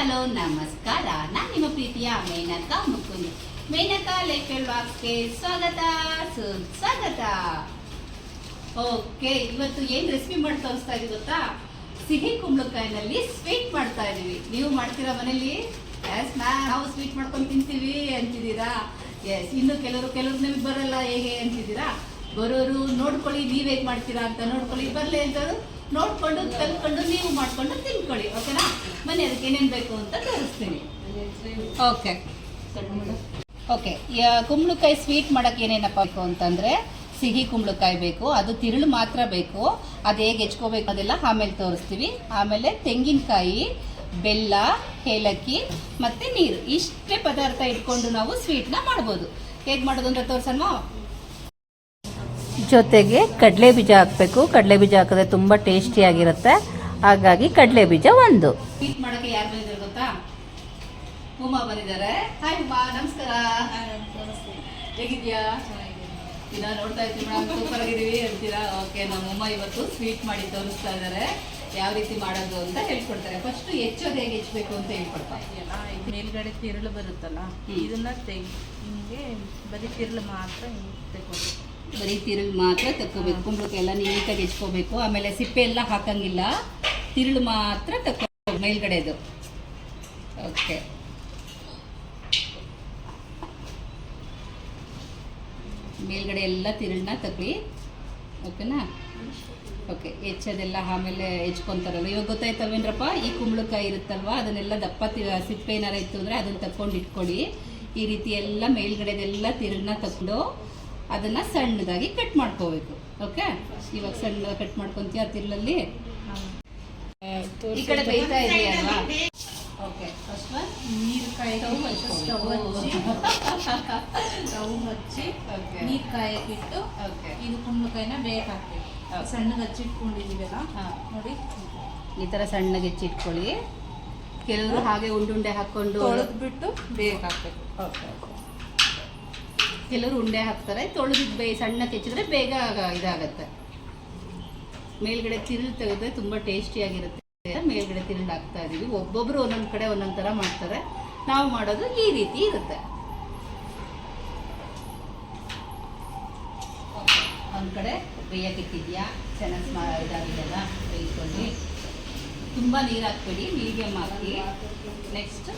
Hello, ನಮಸ್ಕಾರ. ನಾನು ನಿಮ್ಮ ಪ್ರೀತಿಯ ಮೇನಕಾ ಮುಕುಂದ್. ಮೇನಕಾ ಲೈಫ್ ವಾಕ್ಗೆ ಸ್ವಾಗತ ಸುಸ್ವಾಗತ ಓಕೆ, ಇವತ್ತು ಏನ್ ರೆಸಿಪಿ ಮಾಡಿ ತೋರಿಸ್ತಾ ಇದ್ದೀವಿ ಗೊತ್ತಾ? ಸಿಹಿ ಕುಂಬಳಕಾಯಿನಲ್ಲಿ ಸ್ವೀಟ್ ಮಾಡ್ತಾ ಇದೀವಿ ನೀವು ಮಾಡ್ತೀರಾ ಮನೇಲಿ? ಎಸ್ ನಾವು ಸ್ವೀಟ್ ಮಾಡ್ಕೊಂಡು ತಿಂತೀವಿ ಅಂತಿದ್ದೀರಾ? ಎಸ್ ಇನ್ನು ಕೆಲವರು ಕೆಲವರು ನಿಮಗೆ ಬರಲ್ಲ ಹೇಗೆ ಅಂತಿದ್ದೀರಾ? ಬರೋರು ನೋಡ್ಕೊಳ್ಳಿ, ನೀವ್ ಹೇಗ್ ಮಾಡ್ತೀರಾ ಅಂತ ನೋಡ್ಕೊಳ್ಳಿ. ಬರಲೇ ಅಂತವ್ರು ನೋಡ್ಕೊಂಡು ಕಲ್ತ್ಕೊಂಡು ನೀವು ಮಾಡ್ಕೊಂಡು ತಿನ್ಕೊಳ್ಳಿ ಓಕೆನಾ ಮನೆ ಅದಕ್ಕೆ ಏನೇನು ಬೇಕು ಅಂತ ತೋರಿಸ್ತೀನಿ. ಓಕೆ ಓಕೆ ಕುಂಬಳಕಾಯಿ ಸ್ವೀಟ್ ಮಾಡೋಕ್ಕೆ ಏನೇನಪ್ಪ ಬೇಕು ಅಂತಂದರೆ ಸಿಹಿ ಕುಂಬಳಕಾಯಿ ಬೇಕು, ಅದು ತಿರುಳು ಮಾತ್ರ ಬೇಕು. ಅದು ಹೇಗೆ ಹೆಚ್ಕೋಬೇಕು ಅದೆಲ್ಲ ಆಮೇಲೆ ತೋರಿಸ್ತೀವಿ. ಆಮೇಲೆ ತೆಂಗಿನಕಾಯಿ, ಬೆಲ್ಲ, ಏಲಕ್ಕಿ ಮತ್ತು ನೀರು. ಇಷ್ಟೇ ಪದಾರ್ಥ ಇಟ್ಕೊಂಡು ನಾವು ಸ್ವೀಟ್ನ ಮಾಡ್ಬೋದು. ಹೇಗೆ ಮಾಡೋದು ಅಂತ ತೋರ್ಸೋಣ ಜೊತೆಗೆ ಕಡಲೆ ಬೀಜ ಹಾಕಬೇಕು. ಕಡಲೆ ಬೀಜ ಹಾಕಿದ್ರೆ ತುಂಬ ಟೇಸ್ಟಿಯಾಗಿರುತ್ತೆ ಹಾಗಾಗಿ ಕಡಲೆ ಬೀಜ ಒಂದು. ಸ್ವೀಟ್ ಮಾಡೋಕ್ಕೆ ಯಾರು ಬಂದಿದ್ದಾರೆ ಗೊತ್ತಾ? ಉಮಾ ಬಂದಿದ್ದಾರೆ. ಹಾಯ್ ಉಮಾ ನಮಸ್ಕಾರ. ಹೇಗಿದ್ಯಾ ದಿನ ನೋಡ್ತಾ ಇರ್ತೀವಿ ಮೇಡಮ್ ಸೂಪರ್ ಆಗಿದ್ದೀವಿ ಅಂತೀರಾ? ಓಕೆ ನಮ್ಮ ಅಮ್ಮ ಇವತ್ತು ಸ್ವೀಟ್ ಮಾಡಿ ತೋರಿಸ್ತಾ ಇದ್ದಾರೆ. ಯಾವ ರೀತಿ ಮಾಡೋದು ಅಂತ ಹೇಳ್ಕೊಡ್ತಾರೆ. ಫಸ್ಟ್ ಹೆಚ್ಚೋದು ಹೇಗೆ ಹೆಚ್ಚಬೇಕು ಅಂತ ಹೇಳ್ಕೊಡ್ತಾರೆ ಮೇಲ್ಗಡೆ ತಿರುಳು ಬರುತ್ತಲ್ಲ. ಇದನ್ನ ತೆಗಿ ಹಿಂಗೆ ಬರೀ ತಿರುಳು ಮಾತ್ರ ಹಿಂಗೆ ತಗೊಂಡು ಬರೀ ತಿರುಳು ಮಾತ್ರ ತಕ್ಕೋಬೇಕು. ಕುಂಬಳಕಾಯಿ ಎಲ್ಲ ನೀಟಾಗಿ ಹೆಚ್ಕೋಬೇಕು. ಆಮೇಲೆ ಸಿಪ್ಪೆ ಎಲ್ಲ ಹಾಕಂಗಿಲ್ಲ. ತಿರುಳು ಮಾತ್ರ ತಕ್ಕೋ ಮೇಲ್ಗಡೆದು. ಓಕೆ. ಮೇಲ್ಗಡೆ ಎಲ್ಲ ತಿರುಳನ್ನ ತಗೊಳ್ಳಿ ಓಕೆನಾ? ಓಕೆ. ಹೆಚ್ಚೋದೆಲ್ಲ ಆಮೇಲೆ ಹೆಚ್ಕೊತಾರಲ್ಲ. ಇವಾಗ ಗೊತ್ತಾಯ್ತಲ್ವೇನ್ರಪ್ಪ ಈ ಕುಂಬಳಕಾಯಿ ಇರುತ್ತಲ್ವಾ? ಅದನ್ನೆಲ್ಲ ದಪ್ಪ ಸಿಪ್ಪೆ ಏನಾರ ಇತ್ತು ಅಂದರೆ ಅದನ್ನು ತಕ್ಕೊಂಡು ಇಟ್ಕೊಳ್ಳಿ. ಈ ರೀತಿ ಎಲ್ಲ ಮೇಲ್ಗಡೆದೆಲ್ಲ ತಿರುಳನ್ನ ತಗೊಂಡು ಅದನ್ನು ಸಣ್ಣದಾಗಿ ಕಟ್ ಮಾಡ್ಕೋಬೇಕು. ಓಕೆ ಇವಾಗ ಸಣ್ಣ ಕಟ್ ಮಾಡ್ಕೊತೀಯ ತಿರ್ಲಲ್ಲಿ ಈ ಕಡೆ ಬೇಯ್ತಾ ಇದೆಯಲ್ವಾ ಓಕೆ ಫಸ್ಟ್ ನೀರು ಕಾಯಿ ಸ್ಟವ್ ಹಚ್ಚಿ. ಸ್ಟವ್ ಹಚ್ಚಿ. ಓಕೆ ನೀರು ಕಾಯಕ್ಕಿಟ್ಟು ಇದು ಕುಂಬಳಕಾಯಿನ ಬೇಗ ಹಾಕ್ಬೇಕು. ಸಣ್ಣಗೆ ಹಚ್ಚಿಟ್ಕೊಂಡಿದ್ದೀವಲ್ಲ? ನೋಡಿ. ಈ ಥರ ಸಣ್ಣಗೆ ಹೆಚ್ಚಿಟ್ಕೊಳ್ಳಿ. ಕೆಲವರು ಹಾಗೆ ಉಂಡುಂಡೆ ಹಾಕ್ಕೊಂಡು ತೊಳೆದ್ಬಿಟ್ಟು ಬೇಗ ಹಾಕ್ಬೇಕು. ಕೆಲವರು ಉಂಡೆ ಹಾಕ್ತಾರೆ ತೊಳೆದು ಬೇ, ಸಣ್ಣ ಕೆಚ್ಚಿದ್ರೆ ಬೇಗ ಇದಾಗತ್ತೆ. ಮೇಲ್ಗಡೆ ತಿರುಳು ತೆಗೆದ್ರೆ ತುಂಬ ಟೇಸ್ಟಿಯಾಗಿರುತ್ತೆ ಮೇಲ್ಗಡೆ ತಿರುಳು ಹಾಕ್ತಾ ಇದ್ದೀವಿ ಒಬ್ಬೊಬ್ರು ಒಂದೊಂದು ಕಡೆ ಒಂದೊಂದು ಥರ ಮಾಡ್ತಾರೆ. ನಾವು ಮಾಡೋದು ಈ ರೀತಿ ಇರುತ್ತೆ. ಒಂದು ಕಡೆ ಬೇಯಕ್ಕಿಟ್ಟಿದ್ಯಾ ಚೆನ್ನಾಗಿ ಮಾ ಇದಾಗಿದೆಲ್ಲ ಬೇಯಿಸ್ಕೊಂಡು ತುಂಬ ನೀರು ಹಾಕ್ಬೇಡಿ ಮೀಡಿಯಮ್ ಹಾಕಿ. ನೆಕ್ಸ್ಟ್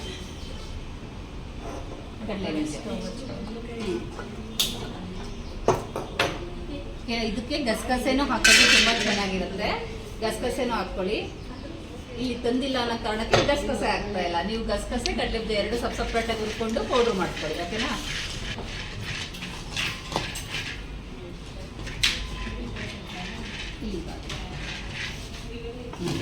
ಇದಕ್ಕೆ ಗಸಗಸೆನೂ ಹಾಕೋದು ತುಂಬ ಚೆನ್ನಾಗಿರುತ್ತೆ. ಗಸಗಸೆನೂ ಹಾಕ್ಕೊಳ್ಳಿ. ಇಲ್ಲಿ ತಂದಿಲ್ಲ ಅನ್ನೋ ಕಾರಣಕ್ಕೆ ಗಸಗಸೆ ಆಗ್ತಾ ಇಲ್ಲ. ನೀವು ಗಸಗಸೆ ಕಡಲೆಬ್ದು ಎರಡು ಸಪ್ ಸಪ್ರೇಟಾಗಿ ಹುರ್ಕೊಂಡು ಪೌಡ್ರ್ ಮಾಡ್ಕೊಳ್ಳಿ, ಓಕೆನಾ? ಇಲ್ಲಿ ಬಾ. ಹ್ಮ್.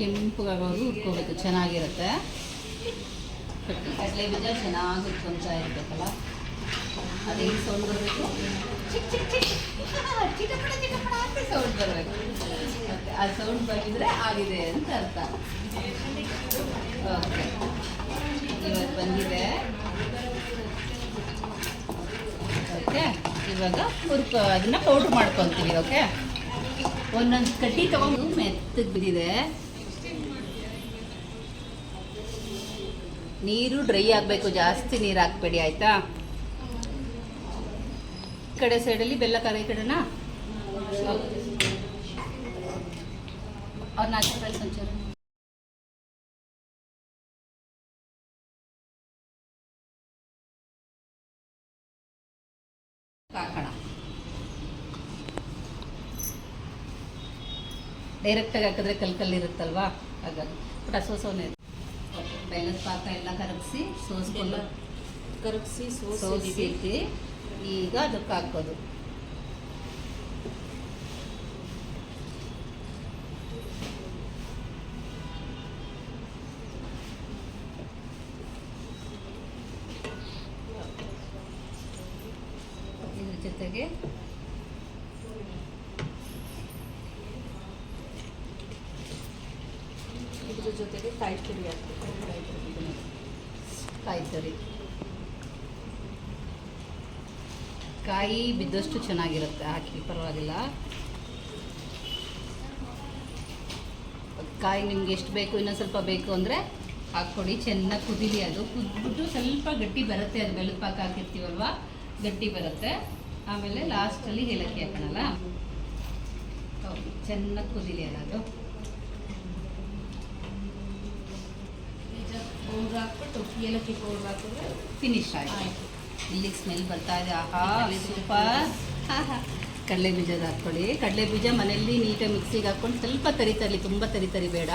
ಕೆಂಪುಗಾಗೋರು ಹುರ್ಕೋಬೇಕು ಚೆನ್ನಾಗಿರುತ್ತೆ. ಕಡಲೆ ಬೀಜ ಚೆನ್ನಾಗಿ ಹುರ್ಕೊಂತಾ ಇರಬೇಕಲ್ಲ ಅದೇ ಸೌಂಡ್ ಬರಬೇಕು. ಚಿಕ್ ಚಿಕ್ ಚಿಕ್. ಚಿಕ್ಕಪಡ ಚಿಟಪಟ ಅಂತ ಸೌಂಡ್ ಬರಬೇಕು. ಆ ಸೌಂಡ್ ಬಂದಿದ್ರೆ ಆಗಿದೆ ಅಂತ ಅರ್ಥ. ಓಕೆ ಇವತ್ತು ಬಂದಿದೆ. ಓಕೆ ಇವಾಗ ಹುರ್ಕೊ, ಅದನ್ನ ಪೌಡ್ರ್ ಮಾಡ್ಕೊತೀವಿ ಓಕೆ ಒಂದೊಂದು ಕಡ್ಡಿ ತಗೊಂಡು ಮೆತ್ತಗೆ ಬಿದ್ದಿದೆ. ನೀರು ಡ್ರೈ ಆಗಬೇಕು, ಜಾಸ್ತಿ ನೀರು ಹಾಕ್ಬೇಡಿ, ಆಯ್ತಾ? ಈ ಕಡೆ ಸೈಡಲ್ಲಿ ಬೆಲ್ಲ ಕರ ಈ ಕಡೆನಾ ಸಂಚಾರ ಡೈರೆಕ್ಟಾಗಿ ಹಾಕಿದ್ರೆ ಕಲ್ ಇರುತ್ತಲ್ವಾ? ಹಾಗಾಗಿ. ಬಟ್ ಹಸೋಸೋನೆ ಬೆಲ್ಲದ ಪಾಕ ಎಲ್ಲ ಕರಗಿಸಿ ಸೋಸ್ಕೊಂಡು ಕರಗಿಸಿ ಸೋಸಿ ಸೋಸಿಟ್ಟು ಈಗ ಅದಕ್ಕೆ ಹಾಕೋದು. ಇದ್ರ ಜೊತೆಗೆ ಇದ್ರ ಜೊತೆಗೆ ಕಾಯಿ ತುರಿ ಹಾಕ್ಬೇಕು. ಕಾಯಿ ರೀ ಕಾಯಿ ಬಿದ್ದಷ್ಟು ಚೆನ್ನಾಗಿರುತ್ತೆ, ಹಾಕಿ, ಪರವಾಗಿಲ್ಲ. ಕಾಯಿ ನಿಮ್ಗೆ ಎಷ್ಟು ಬೇಕು, ಇನ್ನೊಂದು ಸ್ವಲ್ಪ ಬೇಕು ಅಂದರೆ ಹಾಕ್ಕೊಡಿ, ಚೆನ್ನಾಗಿ ಕುದೀಲಿ ಅದು. ಕುದ್ಬಿಟ್ಟು ಸ್ವಲ್ಪ ಗಟ್ಟಿ ಬರುತ್ತೆ, ಅದು ಬೆಲ್ಲದ ಪಾಕ ಹಾಕಿರ್ತೀವಲ್ವ? ಗಟ್ಟಿ ಬರುತ್ತೆ. ಆಮೇಲೆ ಲಾಸ್ಟಲ್ಲಿ ಏಲಕ್ಕಿ ಹಾಕೋಣಲ್ಲ? ಚೆನ್ನಾಗಿ ಕುದೀಲಿ ಅದು. ಪೌಡ್ರ್ ಹಾಕ್ಬಿಟ್ಟು ಏಲಕ್ಕಿ ಪೌಡ್ರ್ ಹಾಕಿದ್ರೆ ಫಿನಿಶ್ ಆಯಿತು. ಇಲ್ಲಿಗೆ ಸ್ಮೆಲ್ ಬರ್ತಾ ಇದೆ. ಆಹಾ ಸೂಪರ್ ಕಡಲೆ ಬೀಜದ ಹಾಕ್ಕೊಳ್ಳಿ. ಕಡಲೆ ಬೀಜ ಮನೆಯಲ್ಲಿ ನೀಟಾಗಿ ಮಿಕ್ಸಿಗೆ ಹಾಕ್ಕೊಂಡು ಸ್ವಲ್ಪ ತರಿ ತರಲಿ ತುಂಬ ತರಿ ತರಿ ಬೇಡ.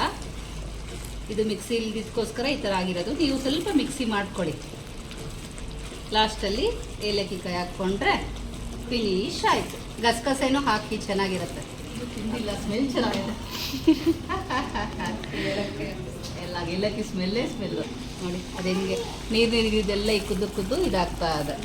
ಇದು ಮಿಕ್ಸಿ ಇದಕ್ಕೋಸ್ಕರ ಈ ಥರ ಆಗಿರೋದು. ನೀವು ಸ್ವಲ್ಪ ಮಿಕ್ಸಿ ಮಾಡ್ಕೊಳ್ಳಿ. ಲಾಸ್ಟಲ್ಲಿ ಏಲಕ್ಕಿ ಕಾಯಿ ಹಾಕ್ಕೊಂಡ್ರೆ ಫಿನಿಶ್ ಆಯಿತು. ಗಸಗಸೆನೂ ಹಾಕಿ ಚೆನ್ನಾಗಿರುತ್ತೆ. ತಿಂದಿಲ್ಲ ಸ್ಮೆಲ್ ಚೆನ್ನಾಗಿದೆ. ಎಲ್ಲ ಏಲಕ್ಕಿ ಸ್ಮೆಲ್ಲೇ ಸ್ಮೆಲ್ಲು ನೋಡಿ ಅದು ಹೆಂಗೆ ನೀರು ನೀರಿದೆಲ್ಲ ಈ ಕುದ್ದು ಕುದ್ದು ಇದಾಗ್ತಾ ಇದೆ.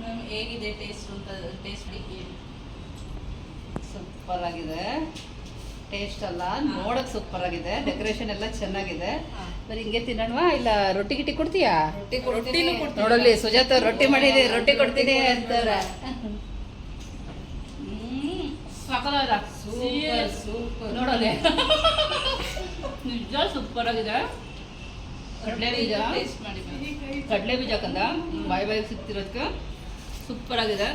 ಮ್ಯಾಮ್ ಹೇಗಿದೆ ಟೇಸ್ಟ್ ಅಂತ ಟೇಸ್ಟ್ ಸೂಪರ್ ಆಗಿದೆ. ಟೇಸ್ಟ್ ಅಲ್ಲ ನೋಡಕ್ ಸೂಪರ್ ಆಗಿದೆ ಡೆಕೋರೇಷನ್ ಎಲ್ಲ ಚೆನ್ನಾಗಿದೆ. ಬರೀ ಹಿಂಗೆ ತಿನ್ನೋಣವಾ? ಇಲ್ಲ ರೊಟ್ಟಿ ಗಿಟ್ಟಿ ಕೊಡ್ತೀಯಾ? ರೊಟ್ಟಿ ರೊಟ್ಟಿನೂ ಕೊಡ್ತೀನಿ. ನೋಡಲ್ಲಿ ಸುಜಾತ ರೊಟ್ಟಿ ಮಾಡಿದೆ ರೊಟ್ಟಿ ಕೊಡ್ತೀನಿ ಅಂತಾರೆ. ಸೂಪರ್ ನಿಜ ಸೂಪರ್ ಆಗಿದೆ. ಕಡಲೆ ಬೀಜ. ಕಡಲೆ ಬೀಜ ಕಂದ ಬಾಯಿ ಬಾಯಿ ಸಿಗ್ತಿರೋದಕ್ಕೆ? ಸೂಪರ್ ಆಗಿದೆ.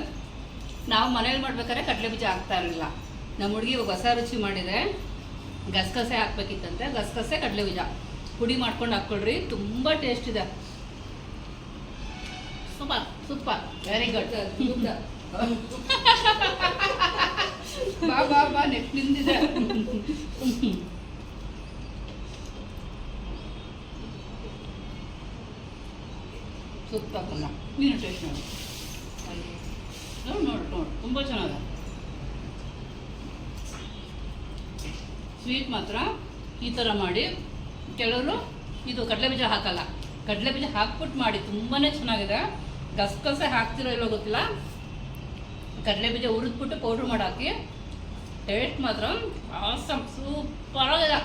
ನಾವು ಮನೇಲಿ ಮಾಡ್ಬೇಕಾದ್ರೆ ಕಡಲೆ ಬೀಜ ಹಾಕ್ತಾ ಇರಲಿಲ್ಲ. ನಮ್ಮ ಹುಡುಗಿ ಇವಾಗ ಹೊಸ ರುಚಿ ಮಾಡಿದೆ ಗಸಗಸೆ ಹಾಕ್ಬೇಕಿತ್ತಂತೆ ಗಸಗಸೆ ಕಡಲೆ ಬೀಜ ಪುಡಿ ಮಾಡ್ಕೊಂಡು ಹಾಕ್ಕೊಳ್ರಿ ತುಂಬ ಟೇಸ್ಟ್ ಇದೆ. ಸೂಪರ್ ಸೂಪರ್ ವೆರಿ ಗುಡ್ ಬಾ ಬಾ ಬಾ ನೆಟ್ ನಿಂದಿದೆ. ಸೂಪರ್. ಕಮ್ಮ ನೀನು ಟೇಸ್ಟ್ ನೋಡಿ. ನೋಡಿ ನೋಡು ನೋಡು. ತುಂಬ ಚೆನ್ನಾಗಿದೆ. ಸ್ವೀಟ್ ಮಾತ್ರ ಈ ಥರ ಮಾಡಿ. ಕೆಲವರು ಇದು ಕಡಲೆ ಬೀಜ ಹಾಕಲ್ಲ. ಕಡಲೆ ಬೀಜ ಹಾಕ್ಬಿಟ್ಟು ಮಾಡಿ ತುಂಬಾ ಚೆನ್ನಾಗಿದೆ. ಗಸಗಸೆ ಹಾಕ್ತಿರೋ ಇಲ್ಲೋ ಗೊತ್ತಿಲ್ಲ. ಕಡಲೆ ಬೀಜ ಹುರಿದ್ಬಿಟ್ಟು ಪೌಡ್ರ್ ಮಾಡಿ ಹಾಕಿ. ಟೇಸ್ಟ್ ಮಾತ್ರ ಆಸಮ್ ಸೂಪರ್ ಆಗಿದೆ.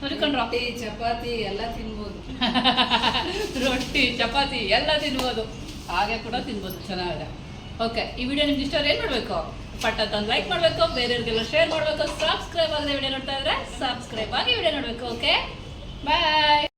ಸರಿ ಕಣ್ರ. ರೊಟ್ಟಿ ಚಪಾತಿ ಎಲ್ಲ ತಿನ್ಬೋದು. ರೊಟ್ಟಿ ಚಪಾತಿ ಎಲ್ಲ ತಿನ್ಬೋದು. ಹಾಗೆ ಕೂಡ ತಿನ್ಬೋದು ಚೆನ್ನಾಗಿದೆ. ಓಕೆ ಈ ವಿಡಿಯೋ ನಿಮ್ಗೆ ಇಷ್ಟ ಏನು ಮಾಡಬೇಕು? ಪಟ್ಟ ತಂದು ಲೈಕ್ ಮಾಡಬೇಕು, ಬೇರೆಯವ್ರಿಗೆಲ್ಲ ಶೇರ್ ಮಾಡಬೇಕು ಸಬ್ಸ್ಕ್ರೈಬ್ ಆಗದೆ ವಿಡಿಯೋ ನೋಡ್ತಾ ಇದ್ರೆ ಸಬ್ಸ್ಕ್ರೈಬ್ ಆಗಿ ವಿಡಿಯೋ ನೋಡಬೇಕು ಓಕೆ ಬಾಯ್